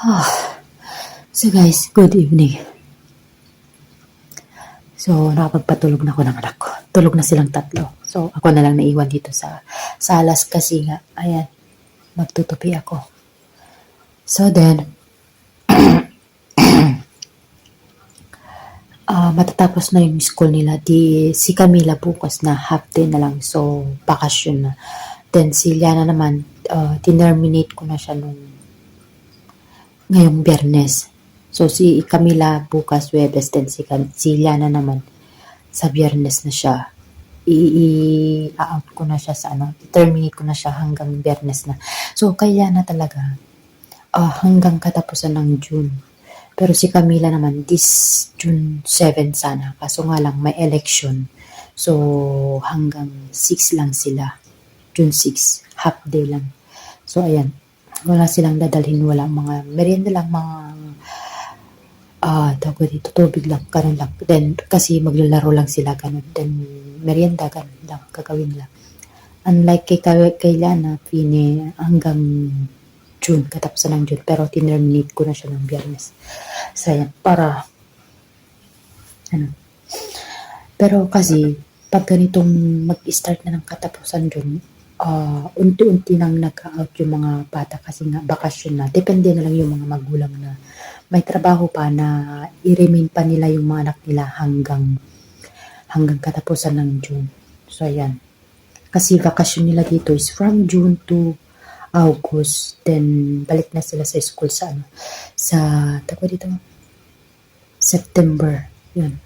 Ah. So guys, good evening. So, nakapagpatulog na ako ng anak ko. Tulog na silang tatlo. So, ako na lang naiwan dito sa salas kasi nga, ayan, magtutupi ako. So then, ah matatapos na yung school nila. Di, si Camila bukas na half day na lang. So, bakasyon na. Then, si Liana naman, uh, tinerminate ko na siya nung ngayong biyernes. So, si Camila bukas, Webes, then si, si Liana naman sa biyernes na siya. I-out ko na siya sa ano, terminate ko na siya hanggang biyernes na. So, kay Liana talaga, ah, hanggang katapusan ng June. Pero si Camila naman, this June 7 sana. Kaso nga lang, may election. So, hanggang 6 lang sila. June 6, half day lang. So, ayan. Wala silang dadalhin, wala mga merienda lang, mga ah, tawag ko dito, tubig lang, ganun lang. Then, kasi maglalaro lang sila, ganun. Then, merienda, ganun lang, gagawin lang. Unlike kay, kay, Lana, pini, hanggang June, katapusan ng June. Pero, tinerminate ko na siya ng biyernes. So, ayan, para, ano. Pero kasi, pag ganitong mag-start na ng katapusan June, ah unti-unti nang nag-out yung mga bata kasi nga bakasyon na. Depende na lang yung mga magulang na may trabaho pa na i-remain pa nila yung mga anak nila hanggang hanggang katapusan ng June. So, ayan. Kasi vakasyon nila dito is from June to August. Then, balik na sila sa school sa ano, sa, tago dito, September. Yun.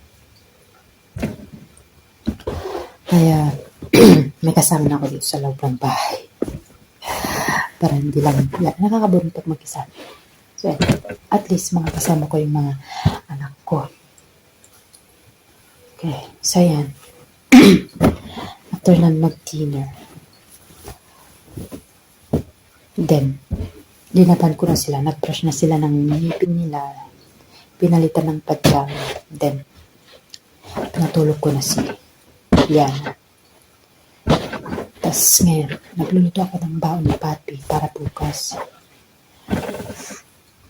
Kaya, may kasama na ako dito sa loob ng bahay. Para hindi lang, yan, nakakabuntot mag-isa. So, at least mga kasama ko yung mga anak ko. Okay, so yan. After lang mag-dinner. Then, linaban ko na sila. Nag-brush na sila ng ngipin nila. Pinalitan ng pajama. Then, pinatulog ko na si Liana. Tapos ngayon, nagluluto ako ng baon na papi para bukas.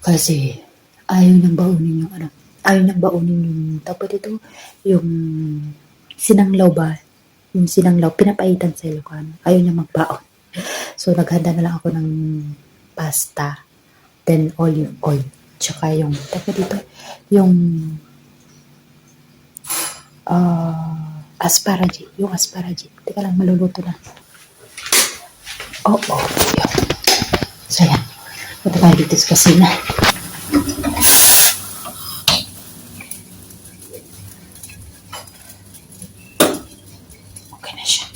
Kasi, ayaw niyang baonin yung ano, ayaw niyang baonin yung, tapos ito, yung sinanglaw ba? Yung sinanglaw, pinapaitan sa Ilocano. Ayaw niya magbaon. So, naghanda na lang ako ng pasta, then olive oil, tsaka yung, tapos dito, yung, ah, asparagus, yung asparagus. Teka lang, maluluto na. Oh, oh, yun. So, yan. Punta tayo dito sa kasina. Okay na siya.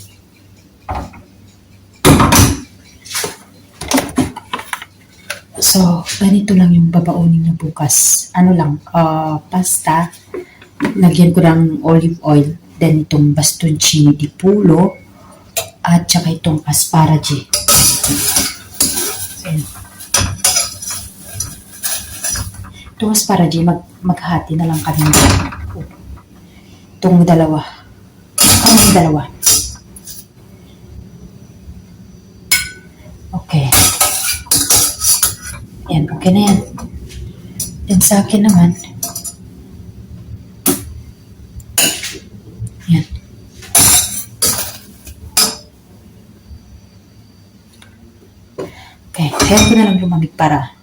So, ganito lang yung babaunin niyo bukas. Ano lang, ah, pasta. Lagyan ko ng olive oil. Then, itong bastoncini di pulo. At saka itong asparagus. Yun. Itong asparagus, mag, maghati na lang kami. Itong dalawa. Yung dalawa? Okay. Yan, okay na yan. Then sa akin naman, Okay, kaya ko na lang lumamig para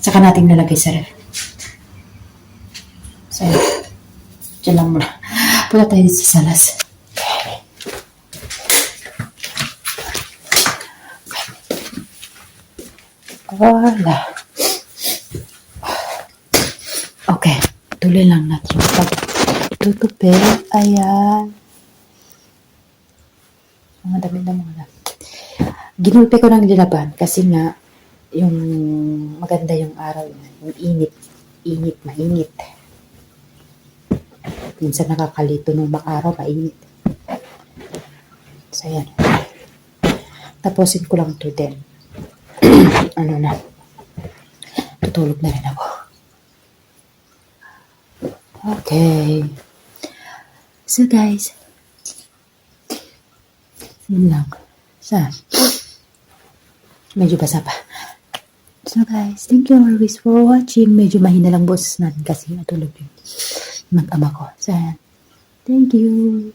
Saka natin nalagay sa ref. So, yun. Diyan lang muna. Punta tayo sa salas. Wala. Okay. Tuloy lang natin yung pagtutupi. Ayan. Mga damit na mga Ginulpe ko ng linaban kasi nga yung maganda yung araw yan. Yung init. Init, mainit. Minsan nakakalito nung makaraw, mainit. So, yan. Tapusin ko lang to din. ano na. Tutulog na rin ako. Okay. So, guys. Yun lang. Sa, Medyo basa pa. So guys, thank you always for watching. Medyo mahina lang boses natin kasi natulog yung mag-ama ko. So, thank you.